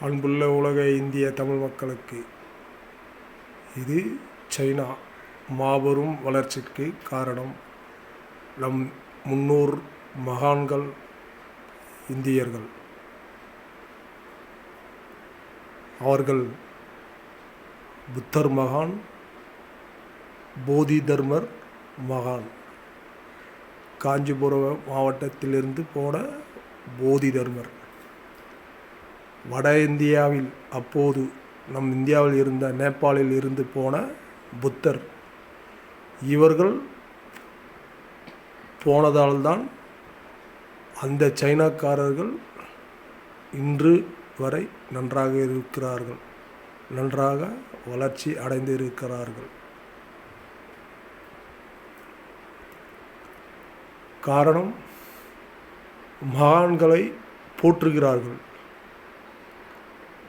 அன்புள்ள உலக இந்திய தமிழ் மக்களுக்கு இது சைனா மாபெரும் வளர்ச்சிக்கு காரணம். நம் முன்னோர் மகான்கள் இந்தியர்கள். அவர்கள் புத்தர் மகான் போதி தர்மர் மகான். காஞ்சிபுரம் மாவட்டத்திலிருந்து போன போதி தர்மர் வட இந்தியாவில் அப்போது நம் இந்தியாவில் இருந்த நேபாளில் இருந்து போன புத்தர். இவர்கள் போனதால்தான் அந்த சைனாக்காரர்கள் இன்று வரை நன்றாக இருக்கிறார்கள். நன்றாக வளர்ச்சி அடைந்து இருக்கிறார்கள் காரணம் மகான்களை போற்றுகிறார்கள்.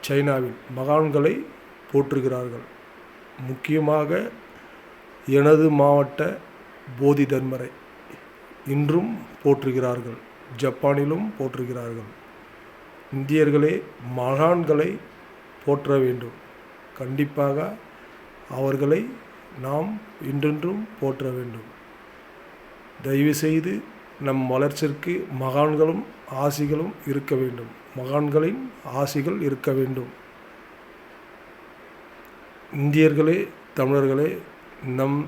சைனாவில் மகான்களை போற்றுகிறார்கள். முக்கியமாக எனது மாவட்ட போதி தர்மரை இன்றும் போற்றுகிறார்கள் ஜப்பானிலும் போற்றுகிறார்கள். இந்தியர்களே மகான்களை போற்ற வேண்டும். கண்டிப்பாக அவர்களை நாம் இன்றென்றும் போற்ற வேண்டும். தயவுசெய்து நம் வளர்ச்சிக்கு மகான்களும் ஆசிகளும் இருக்க வேண்டும். மகான்களின் ஆசிகள் இருக்க வேண்டும். இந்தியர்களே தமிழர்களே நம்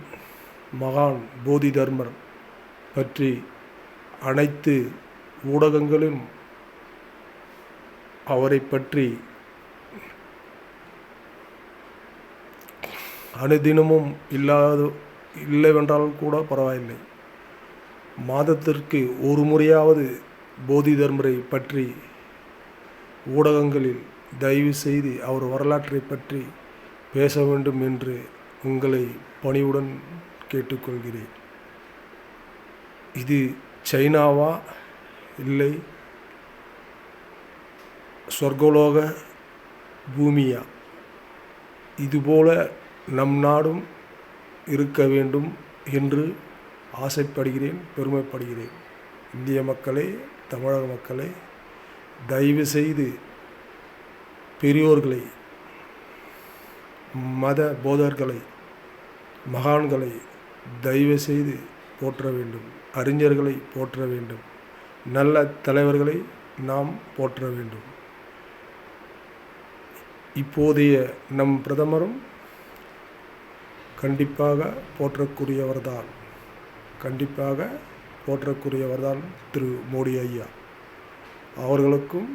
மகான் போதி தர்மர் பற்றி அனைத்து ஊடகங்களும் அவரை பற்றி அனுதினமும் இல்லாத இல்லைவென்றால் கூட பரவாயில்லை. மாதத்திற்கு ஒரு முறையாவது போதி தர்மரை பற்றி ஊடகங்களில் தயவு செய்து அவர் வரலாற்றை பற்றி பேச வேண்டும் என்று உங்களை பணிவுடன் கேட்டுக்கொள்கிறேன். இது சைனாவா? இல்லை சொர்க்கலோக பூமியா? இதுபோல நம் நாடும் இருக்க வேண்டும் என்று ஆசைப்படுகிறேன் பெருமைப்படுகிறேன். இந்திய மக்களே தமிழக மக்களே தயவு செய்து பெரியோர்களை மத போதர்களை மகான்களை தயவு செய்து போற்ற வேண்டும். அறிஞர்களை போற்ற வேண்டும். நல்ல தலைவர்களை நாம் போற்ற வேண்டும். இப்போதைய நம் பிரதமரும் கண்டிப்பாக போற்றக்கூடியவர்தான். கண்டிப்பாக போற்றக்கூடியவர்தான் திரு மோடி ஐயா. அவர்களுக்கும்